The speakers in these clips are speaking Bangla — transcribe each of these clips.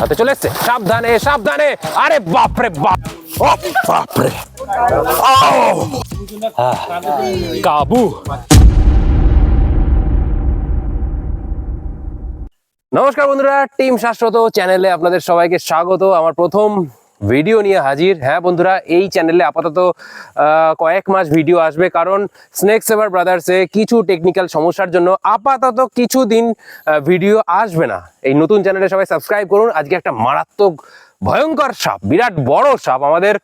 হাতে চলে এসছে। সাবধানে সাবধানে। আরে বাপরে, বাপ। বাপরে। কাবু। নমস্কার বন্ধুরা, টিম শাশ্বত চ্যানেলে আপনাদের সবাইকে স্বাগত। আমার প্রথম ভিডিও নিয়ে হাজির। হ্যাঁ বন্ধুরা, এই চ্যানেলে আপাতত কয়েক মাস ভিডিও আসবে। কারণ স্নেক সেভার ব্রাদার্সে কিছু টেকনিক্যাল সমস্যার জন্য আপাতত কিছু দিন ভিডিও আসবে না। এই নতুন চ্যানেলে সবাই সাবস্ক্রাইব করুন। আজকে একটা মারাত্মক, ভয়ঙ্কর সাপ, বিরাট বড় সাপ আমাদের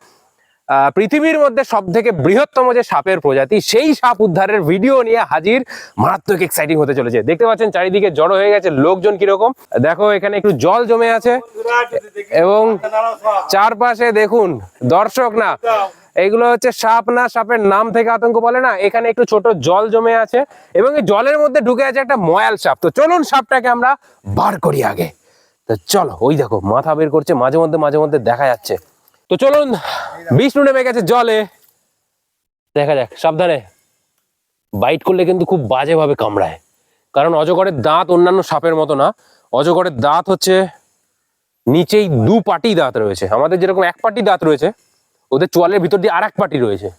পৃথিবীর মধ্যে সব থেকে বৃহত্তম যে সাপের প্রজাতি, সেই সাপ উদ্ধারের ভিডিও নিয়ে হাজির মারাত্মক এক্সাইটিং হতে চলেছে। দেখতে পাচ্ছেন, চারিদিকে জড়ো হয়ে গেছে লোকজন কীরকম। দেখো, এখানে একটু জল জমে আছে। এবং চারপাশে দেখুন, দর্শক না, এগুলো হচ্ছে সাপ না, সাপের নাম থেকে আতঙ্ক বলে না, এখানে একটু ছোট জল জমে আছে। এবং এই জলের মধ্যে ঢুকে আছে একটা ময়াল সাপ। তো চলুন সাপটাকে আমরা বার করি আগে। তো চলো, ওই দেখো, মাথা বের করছে, মাঝে মধ্যে মাঝে মধ্যে দেখা যাচ্ছে। তো চলুন বিষ্ণু নেমে গেছে জলে। দেখা যাক, সাবধানে। বাইট করলে কিন্তু খুব বাজেভাবে কামড়ায়। কারণ অজগরের দাঁত অন্যান্য সাপের মতো না। অজগরের দাঁত হচ্ছে নিচেই দু পাটি দাঁত রয়েছে। আমাদের যেরকম এক পাটি দাঁত রয়েছে, ওদের চোয়ালের ভিতর দিয়ে আর এক পাটি রয়েছে।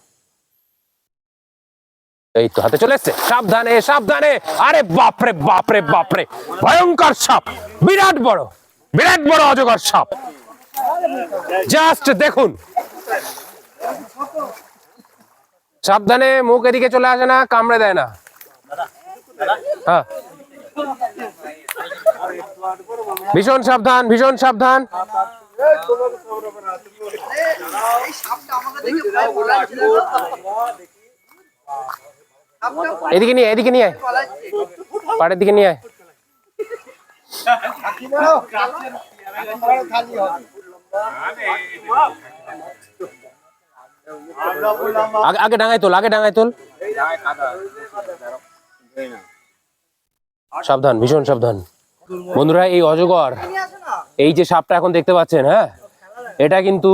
এই তো হাতে চলে এসছে। সাবধানে সাবধানে। আরে বাপরে বাপরে বাপরে। ভয়ঙ্কর সাপ। বিরাট বড় বিরাট বড় অজগর সাপ। জাস্ট দেখুন। সাবধানে মুখ এদিকে চলে আসে না, কামড়ে দেয় না। হ্যাঁ। ভীষণ সাবধান ভীষণ সাবধান। এদিকে নিয়ে এদিকে নিয়ে আয়। পাড়ের দিকে নিয়ে আয়। আগে ডাঙায় তোল, আগে ডাঙায় তোল। সাবধান, ভীষণ সাবধান। বন্ধুরা, এই অজগর, এই যে সাপটা এখন দেখতে পাচ্ছেন হ্যাঁ? এটা কিন্তু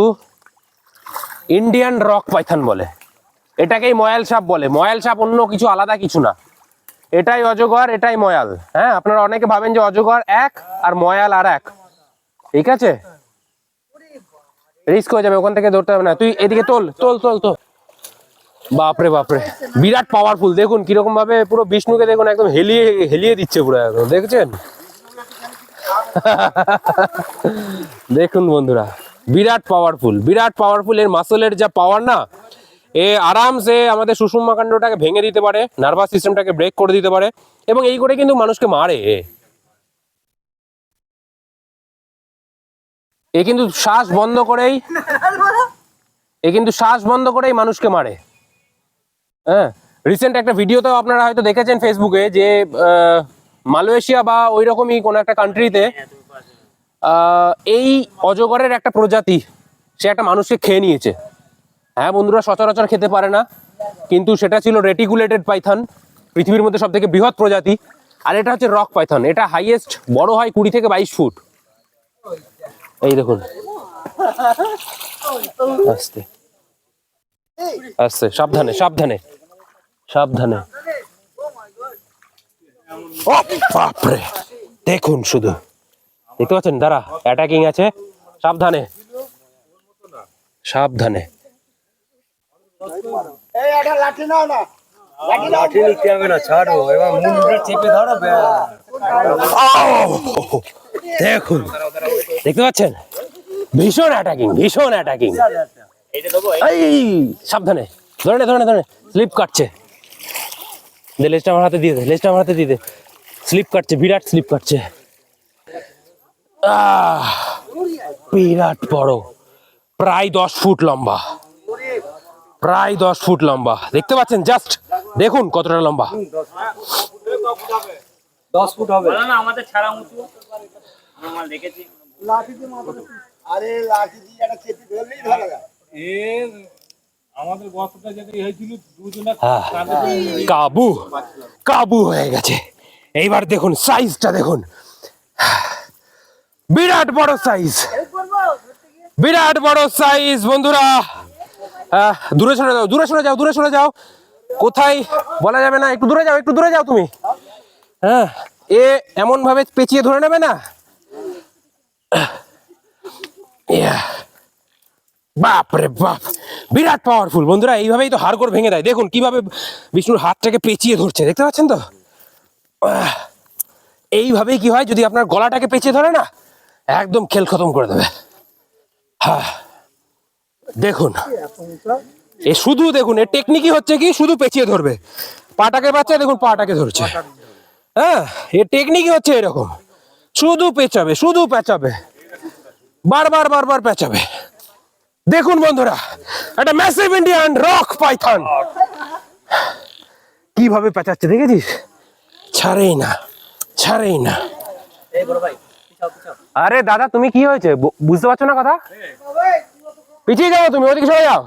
ইন্ডিয়ান রক পাইথান বলে। এটাকেই ময়াল সাপ বলে। ময়াল সাপ অন্য কিছু, আলাদা কিছু না। এটাই অজগর, এটাই ময়াল হ্যাঁ? আপনারা অনেকে ভাবেন যে অজগর এক আর ময়াল আর এক। ঠিক আছে? রিস্ক হয়ে যাবে, ওখান থেকে ধরতে হবে না। তুই এদিকে তোল তোল তোল তোল। বাপরে বাপরে। বিরাট পাওয়ারফুল দেখুন কীরকম ভাবে পুরো বিষ্ণুকে দেখুন একদম হেলিয়ে হেলিয়ে দিচ্ছে পুরো একদম, দেখছেন? দেখুন বন্ধুরা, বিরাট পাওয়ারফুল বিরাট পাওয়ারফুল এর মাসলের যা পাওয়ার না, এ আরামসে আমাদের সুষুম্মা কাণ্ডটাকে ভেঙে দিতে পারে নার্ভাস সিস্টেমটাকে ব্রেক করে দিতে পারে, এবং এই করে কিন্তু মানুষকে মারে এ। কিন্তু শ্বাস বন্ধ করেই এ কিন্তু শ্বাস বন্ধ করেই মানুষকে মারে। হ্যাঁ? রিসেন্ট একটা ভিডিওতেও আপনারা হয়তো দেখেছেন ফেসবুকে যে মালয়েশিয়া বা ওই রকমই কোনো একটা কান্ট্রিতে এই অজগরের একটা প্রজাতি, সে একটা মানুষকে খেয়ে নিয়েছে। হ্যাঁ বন্ধুরা, সচরাচর খেতে পারে না, কিন্তু সেটা ছিল রেটিকুলেটেড পাইথন পৃথিবীর মধ্যে সব থেকে বৃহৎ প্রজাতি। আর এটা হচ্ছে রক পাইথন এটা হাইয়েস্ট বড় হয় কুড়ি থেকে বাইশ ফুট। এই দেখুন। আস্তে আস্তে সাবধানে সাবধানে। সাবধানে। ও বাপরে। দেখুন শুধু। দেখতে পাচ্ছেন? দাঁড়া অ্যাটাকিং আছে। সাবধানে। সাবধানে। এই একটা লাঠি নাও না। লাঠি নিতে হবে না ছাড়ো এবার মুন্ডে চেপে ধরো দেখুন, দেখতে পাচ্ছেন? ভীষণ অ্যাটাকিং ভীষণ অ্যাটাকিং এই সাবধানে। ধরে নে ধরে নে, ধরে। স্লিপ কাটছে। দে লেজটা আমার হাতে দিয়ে দে লেজটা আমার হাতে দিয়ে দে। স্লিপ কাটছে, বিরাট স্লিপ কাটছে। বিরাট বড়। প্রায় দশ ফুট লম্বা। প্রায় দশ ফুট লম্বা। দেখতে পাচ্ছেন? জাস্ট দেখুন কতটা লম্বা। দশ ফুট। হবে। না আমাদের ছাড়া উঁচু। আমরা দেখেছি। লাঠি দিয়ে মাথা আরে লাঠি দিয়ে একটা চেপে ধরলেই ধরা যায়। এর আমাদের গতটা যেটা হয়েছিল দুজনে হ্যাঁ, কাবু। কাবু হয়ে গেছে। এইবার দেখুন সাইজটা দেখুন। বিরাট বড় সাইজ বিরাট বড় সাইজ বন্ধুরা। দূরে সরে যাও দূরে সরে যাও দূরে সরে যাও। কোথায়? বলা যাবে না, একটু দূরে যাও, একটু দূরে যাও তুমি। হ্যাঁ এ এমন ভাবে পেঁচিয়ে ধরে নেবে না? ইয়া। বাপ, বিরাট পাওয়ারফুল বন্ধুরা, এইভাবেই তো হাড় করে ভেঙে দেয়। দেখুন কীভাবে বিষ্ণুর হাতটাকে পেঁচিয়ে ধরছে, দেখতে পাচ্ছেন তো? এইভাবেই কি হয়, যদি আপনার গলাটাকে পেঁচিয়ে ধরে না, একদম খেল খতম করে দেবে। হ্যাঁ দেখুন। এ শুধু দেখুন এর টেকনিকই হচ্ছে কি, শুধু পেঁচিয়ে ধরবে। পাটাকে বাচ্চা, দেখুন পাটাকে ধরছে। হ্যাঁ এর টেকনিকই হচ্ছে এরকম। শুধু পেঁচাবে শুধু পেঁচাবে। বারবার বারবার পেঁচাবে। দেখুন বন্ধুরা, একটা ম্যাসিভ ইন্ডিয়ান রক পাইথন কীভাবে পেঁচাচ্ছে, দেখেছিস? ছাড়েই না ছাড়েই না। আরে দাদা, তুমি কি হয়েছে? বুঝতে পারছ না কথা? পিছিয়ে যাও তুমি ওইদিকে সরে যাও।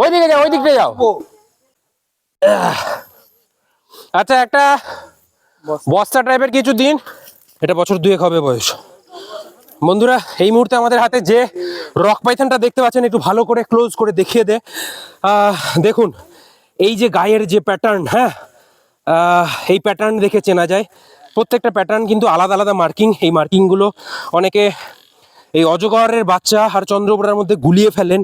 ওইদিকে যাও ওই দিক দিয়ে যাও। আচ্ছা একটা বস্তা টাইপের কিছু দিন এটা বছর দুয়েক হবে বয়স। বন্ধুরা এই মুহূর্তে আমাদের হাতে যে রক পাইথানটা দেখতে পাচ্ছেন একটু ভালো করে ক্লোজ করে দেখিয়ে দে। দেখুন এই যে গায়ের যে প্যাটার্ন হ্যাঁ? এই প্যাটার্ন দেখে চেনা যায়। প্রত্যেকটা প্যাটার্ন কিন্তু আলাদা আলাদা মার্কিং এই মার্কিংগুলো অনেকে এই অজগরের বাচ্চা আর চন্দ্রপোড়ার মধ্যে গুলিয়ে ফেলেন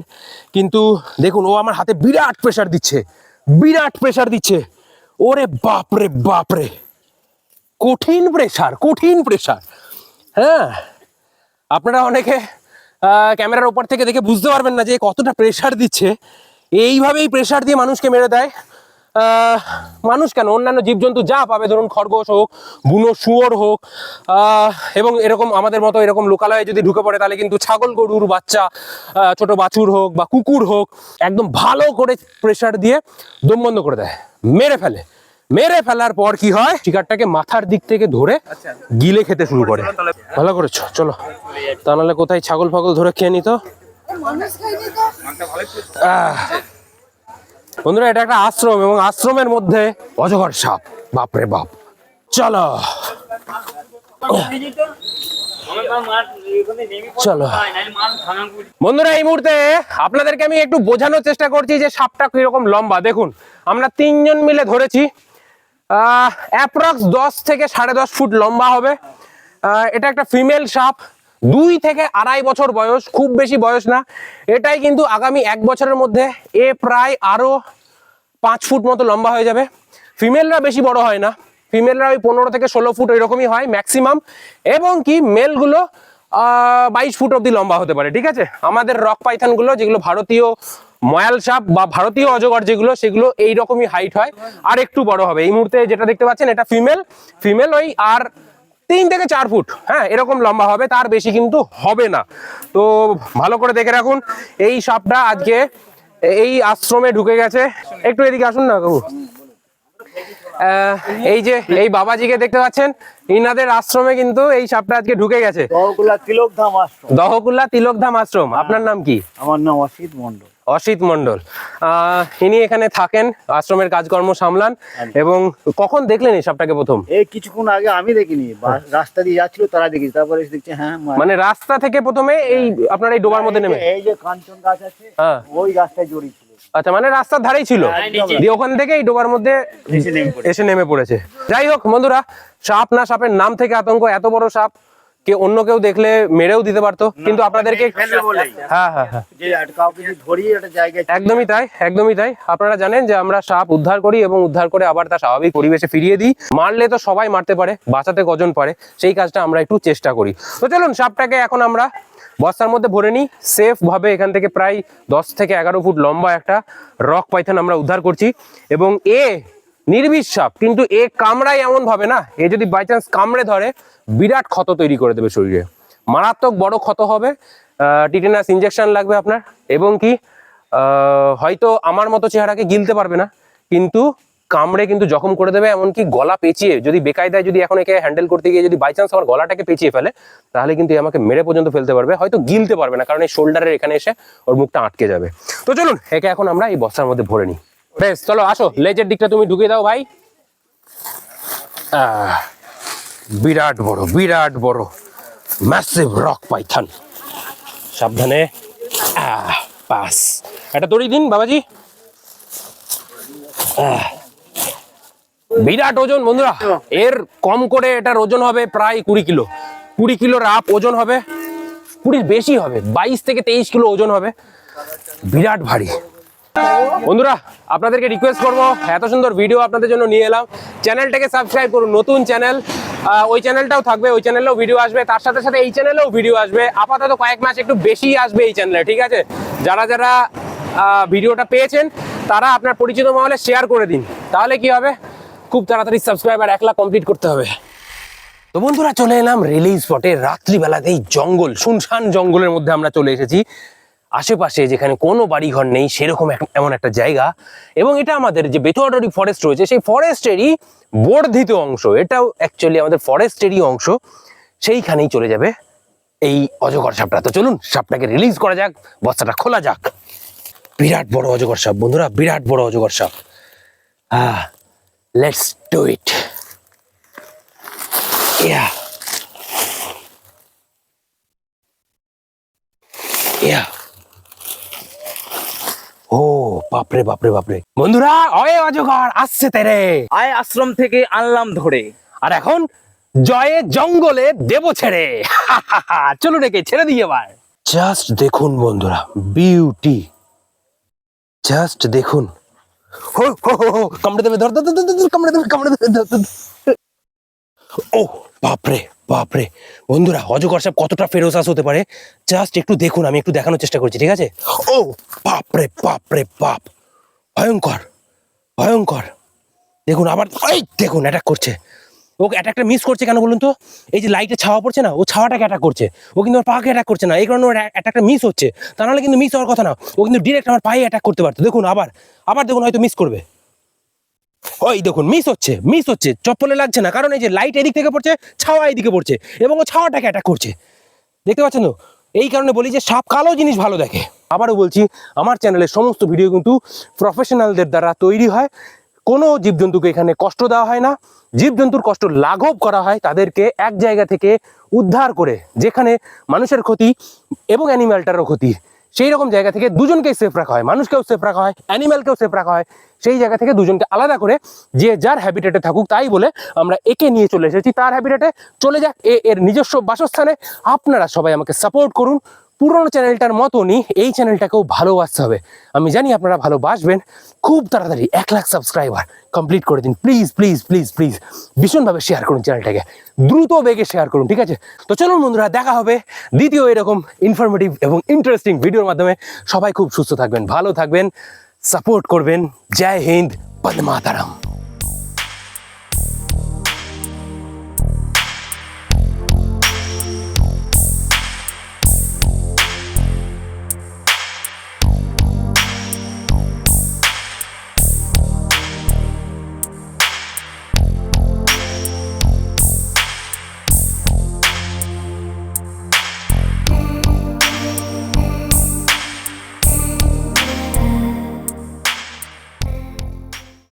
কিন্তু দেখুন, ও আমার হাতে বিরাট প্রেশার দিচ্ছে, বিরাট প্রেশার দিচ্ছে। ওরে বাপরে বাপরে। কঠিন প্রেশার কঠিন প্রেশার হ্যাঁ আপনারা অনেকে ক্যামেরার ওপর থেকে দেখে বুঝতে পারবেন না যে কতটা প্রেশার দিচ্ছে। এইভাবেই প্রেশার দিয়ে মানুষকে মেরে দেয়। মানুষ কেন? অন্যান্য জীবজন্তু যা পাবে ধরুন খরগোশ হোক বুনো শুয়োর হোক এবং এরকম আমাদের মতো এরকম লোকালয়ে যদি ঢুকে পড়ে তাহলে কিন্তু ছাগল গরুর বাচ্চা ছোট বাছুর হোক বা কুকুর হোক একদম ভালো করে প্রেশার দিয়ে দম বন্ধ করে দেয়। মেরে ফেলে। মেরে ফেলার পর কি হয়? শিকারটাকে মাথার দিক থেকে ধরে গিলে খেতে শুরু করে। ভালো করেছ চলো। তা নাহলে কোথায় ছাগল ফাগল ধরে খেয়ে নিত। বন্ধুরা, এটা একটা আশ্রম এবং আশ্রমের মধ্যে অজগর সাপ। বাপরে বাপ। চলো। চলো। বন্ধুরা, এই মুহূর্তে আপনাদেরকে আমি একটু বোঝানোর চেষ্টা করছি যে সাপটা কীরকম লম্বা। দেখুন, আমরা তিনজন মিলে ধরেছি। অ্যাপ্রক্স দশ থেকে সাড়ে দশ ফুট লম্বা হবে। এটা একটা ফিমেল সাপ। দুই থেকে আড়াই বছর বয়স, খুব বেশি বয়স না। এটাই কিন্তু আগামী এক বছরের মধ্যে এ প্রায় আরও পাঁচ ফুট মতো লম্বা হয়ে যাবে। ফিমেলরা বেশি বড় হয় না। ফিমেলরা ওই পনেরো থেকে ষোলো ফুট এরকমই হয় ম্যাক্সিমাম এবং কি মেলগুলো বাইশ ফুট অব্দি লম্বা হতে পারে, ঠিক আছে? আমাদের রক পাইথনগুলো যেগুলো ভারতীয় ময়াল সাপ বা ভারতীয় অজগর যেগুলো, সেগুলো এই রকমই হাইট হয়। আর একটু বড় হবে। এই মুহূর্তে যেটা দেখতে পাচ্ছেন, এটা ফিমেল ফিমেল ওই আর তিন থেকে চার ফুট হ্যাঁ এরকম লম্বা হবে তার বেশি কিন্তু হবে না। তো ভালো করে দেখে রাখুন এই সাপটা আজকে এই আশ্রমে ঢুকে গেছে। একটু এদিকে আসুন না কাকু। এই যে এই বাবাজিকে দেখতে পাচ্ছেন ইনাদের আশ্রমে কিন্তু এই সাপটা আজকে ঢুকে গেছে। দহগুলা তিলক ধাম আশ্রম। দহকুল্লা তিলকধাম আশ্রম আপনার নাম কি? আমার নাম অসিত মন্ডল অসিত মন্ডল ইনি এখানে থাকেন আশ্রমের কাজকর্ম সামলান এবং কখন দেখলেন এই সাপটাকে প্রথম? এই কিছুক্ষণ আগে আমি দেখিনি রাস্তা দিয়ে যাচ্ছিল তারা দেখেছি তারপরে দেখছি হ্যাঁ মানে রাস্তা থেকে প্রথমে এই আপনার এই ডোবার মধ্যে নেমে? এই যে কাঞ্চন গাছ আছে হ্যাঁ। ওই গাছটায় জড়িয়ে আচ্ছা মানে রাস্তার ধারেই ছিল? দিয়ে ওখান থেকে এই ডোবার মধ্যে। এসে নেমে পড়েছে। যাই হোক বন্ধুরা সাপ না সাপের নাম থেকে আতঙ্ক এত বড় সাপ। কে অন্য কেউ দেখলে মেরেও দিতে পারতো কিন্তু আপনাদেরকে হ্যাঁ হ্যাঁ হ্যাঁ। যে একটা কাউকে যদি ধরিয়ে একটা জায়গায় একদমই তাই একদমই তাই। আপনারা জানেন যে আমরা সাপ উদ্ধার করি এবং উদ্ধার করে আবার তার স্বাভাবিক পরিবেশে ফিরিয়ে দিই। মারলে তো সবাই মারতে পারে বাঁচাতে কজন পারে সেই কাজটা আমরা একটু চেষ্টা করি। তো চলুন সাপটাকে এখন আমরা বস্তার মধ্যে ভরে নিই। সেফ ভাবে এখান থেকে প্রায় দশ থেকে এগারো ফুট লম্বা একটা রক পাইথন আমরা উদ্ধার করছি। এবং এ নির্বিষ কিন্তু এ কামড়ায় এমন ভাবে না, এ যদি বাই চান্স কামড়ে ধরে, বিরাট ক্ষত তৈরি করে দেবে শরীরে। মারাত্মক বড় ক্ষত হবে টিটেনাস ইঞ্জেকশন লাগবে আপনার, এবং কি হয়তো আমার মতো চেহারাকে গিলতে পারবে না, কিন্তু কামড়ে কিন্তু জখম করে দেবে, এমনকি গলা পেঁচিয়ে, যদি বেকায়দায় যদি এখন একে হ্যান্ডেল করতে গিয়ে যদি বাই চান্স আমার গলাটাকে পেঁচিয়ে ফেলে, তাহলে কিন্তু আমাকে মেরে পর্যন্ত ফেলতে পারবে, হয়তো গিলতে পারবে না, কারণ এই শোল্ডারের এখানে এসে ওর মুখটা আটকে যাবে। তো চলুন, একে এখন আমরা এই বস্তার মধ্যে ভরে নিই। বেশ, চলো, আসো। লেজের দিকটা তুমি ঢুকিয়ে দাও ভাই। বিরাট বড় বিরাট বড়। ম্যাসিভ রক পাইথন সাবধানে। পাস। একটা দড়ি দিন, বাবাজি। বিরাট ওজন, বন্ধুরা। এর কম করে এটার ওজন হবে প্রায় কুড়ি কিলো। কুড়ি কিলোর আপ ওজন হবে। পুরীর বেশি হবে, বাইশ থেকে তেইশ কিলো ওজন হবে। বিরাট ভারী। বন্ধুরা, আপনাদেরকে রিকোয়েস্ট করব। এত সুন্দর ভিডিও আপনাদের জন্য নিয়ে এলাম। চ্যানেলটাকে সাবস্ক্রাইব করুন, নতুন চ্যানেল ওই চ্যানেলটাও থাকবে, ওই চ্যানেলেও ভিডিও আসবে। তার সাথে সাথে এই চ্যানেলেও ভিডিও আসবে। আপাতত কয়েক মাস একটু বেশি আসবে এই চ্যানেলে ঠিক আছে? যারা যারা ভিডিওটা পেয়েছেন, তারা আপনার পরিচিত মহলে শেয়ার করে দিন। তাহলে কি হবে? খুব তাড়াতাড়ি সাবস্ক্রাইবার এক লাখ কমপ্লিট করতে হবে। তো বন্ধুরা, চলে এলাম রিলিজ স্পটে রাত্রিবেলাতেই জঙ্গল, শুনশান জঙ্গলের মধ্যে আমরা চলে এসেছি। আশেপাশে যেখানে কোনো বাড়িঘর নেই, সেরকম এমন একটা জায়গা। এবং এটা আমাদের যে বেথুয়াডরি ফরেস্ট রয়েছে, সেই ফরেস্টেরই বর্ধিত অংশ, এটাও অ্যাকচুয়ালি আমাদের ফরেস্টেরই অংশ, সেইখানেই চলে যাবে এই অজগর সাপটা। তো চলুন, সাপটাকে রিলিজ করা যাক, বস্তাটা খোলা যাক। বিরাট বড় অজগর সাপ, বন্ধুরা, বিরাট বড় অজগর সাপ। হ্যাঁ লেটস ডু ইট ইয়া ইয়া ও বাপরে বাপরে বাপরে। বন্ধুরা অয়ে অজগর আসছে তেরে। আয় আশ্রম থেকে আনলাম ধরে। আর এখন জয়ে জঙ্গলে দেব ছেড়ে। চলুন একে ছেড়ে দিয়ে এবার। জাস্ট দেখুন বন্ধুরা বিউটি জাস্ট দেখুন। হো, হো, হো, হো, কামড়ে দেবে ধর ধর, ধর, কামড়ে দেবে কামড়ে দেবে। ও বাপরে। বাপরে। বন্ধুরা, অজগর সাহেব কতটা ফেরোসাস হতে পারে? জাস্ট একটু দেখুন, আমি একটু দেখানোর চেষ্টা করছি, ঠিক আছে? ও, বাপরে বাপরে, বাপ। ভয়ঙ্কর ভয়ঙ্কর। দেখুন, আবার, এই দেখুন অ্যাটাক করছে। ও অ্যাটাকটা মিস করছে কেন বলুন তো? এই যে লাইটে ছাওয়া পড়ছে না, ও ছাওয়াটাকে অ্যাটাক করছে। ও কিন্তু ওর পাকে অ্যাটাক করছে না, এই কারণে ওর অ্যাটাকটা মিস হচ্ছে। তা নাহলে কিন্তু মিস হওয়ার কথা না, ও কিন্তু ডিরেক্ট আমার পায়ে অ্যাটাক করতে পারতো। দেখুন, আবার আবার দেখুন, হয়তো মিস করবে। ওই দেখুন মিস হচ্ছে মিস হচ্ছে, চপ্পলে লাগছে না, কারণ এই যে লাইট এদিক থেকে পড়ছে, ছাওয়া এদিকে পড়ছে, এবং ও ছাওয়াটাকে অ্যাটাক করছে। দেখতে পাচ্ছেন তো? এই কারণে বলি যে সাপ কালো জিনিস ভালো দেখে। আবারও বলছি, আমার চ্যানেলের সমস্ত ভিডিও কিন্তু প্রফেশনালদের দ্বারা তৈরি হয়। কোনো জীবজন্তুকে এখানে কষ্ট দেওয়া হয় না। জীবজন্তুর কষ্ট লাঘব করা হয় তাদেরকে এক জায়গা থেকে উদ্ধার করে, যেখানে মানুষের ক্ষতি এবং অ্যানিম্যালটারও ক্ষতি। সেই রকম জায়গা থেকে দুজনকেই সেফ রাখা হয়। মানুষকেও সেফ রাখা হয় অ্যানিম্যালকেও সেফ রাখা হয়। সেই জায়গা থেকে দুজনকে আলাদা করে যে যার হ্যাবিটেটে থাকুক, তাই বলে আমরা একে নিয়ে চলে এসেছি। তার হ্যাবিটেটে চলে যাক। এ এর নিজস্ব বাসস্থানে আপনারা সবাই আমাকে সাপোর্ট করুন। পুরোনো চ্যানেলটার মতনই এই চ্যানেলটাকেও ভালোবাসতে হবে। আমি জানি আপনারা ভালোবাসবেন, খুব তাড়াতাড়ি এক লাখ সাবস্ক্রাইবার কমপ্লিট করে দিন। প্লিজ প্লিজ প্লিজ প্লিজ ভীষণভাবে শেয়ার করুন চ্যানেলটাকে দ্রুত বেগে শেয়ার করুন, ঠিক আছে? তো চলুন বন্ধুরা, দেখা হবে দ্বিতীয় এরকম ইনফরমেটিভ এবং ইন্টারেস্টিং ভিডিওর মাধ্যমে। সবাই খুব সুস্থ থাকবেন, ভালো থাকবেন সাপোর্ট করবেন। জয় হিন্দ, বন্দে মাতারাম।